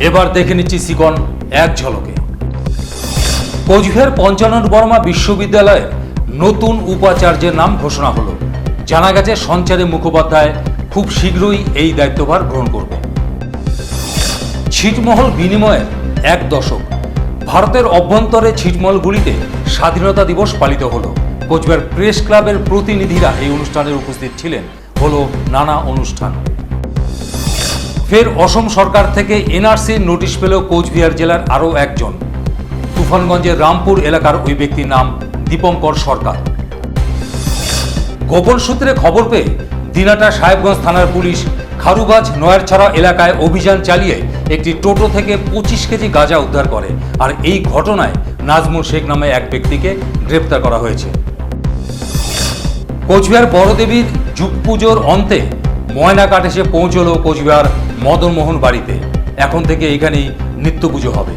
এবার দেখে নিচ্ছি সিকন এক ঝলকে। কোচবিহার পঞ্চানন বর্মা বিশ্ববিদ্যালয়ের নতুন উপাচার্যের নাম ঘোষণা হলো। জানা গেছে সঞ্চারী মুখোপাধ্যায় খুব শীঘ্রই এই দায়িত্বভার গ্রহণ করবে। ছিটমহল বিনিময়ের এক দশক। ভারতের অভ্যন্তরে ছিটমহলগুলিতে স্বাধীনতা দিবস পালিত হলো। কোচবিহার প্রেস ক্লাবের প্রতিনিধিরা এই অনুষ্ঠানে উপস্থিত ছিলেন। হলো নানা অনুষ্ঠান। ফের অসম সরকার থেকে এনআরসির নোটিশ পেল কোচবিহার জেলার আরও একজন। তুফানগঞ্জের রামপুর এলাকার ওই ব্যক্তির নাম দীপঙ্কর সরকার। গোপন সূত্রে খবর পেয়ে দিনাটা সাহেবগঞ্জ থানার পুলিশ খারুগাছ নয়ারছড়া এলাকায় অভিযান চালিয়ে একটি টোটো থেকে পঁচিশ কেজি গাঁজা উদ্ধার করে আর এই ঘটনায় নাজমুল শেখ নামে এক ব্যক্তিকে গ্রেপ্তার করা হয়েছে। কোচবিহার বড়দেবীর যুগ পুজোর অন্তে ময়নাকাট এসে পৌঁছলো কোচবিহার মদনমোহন বাড়িতে। এখন থেকে এখানেই নিত্য পুজো হবে।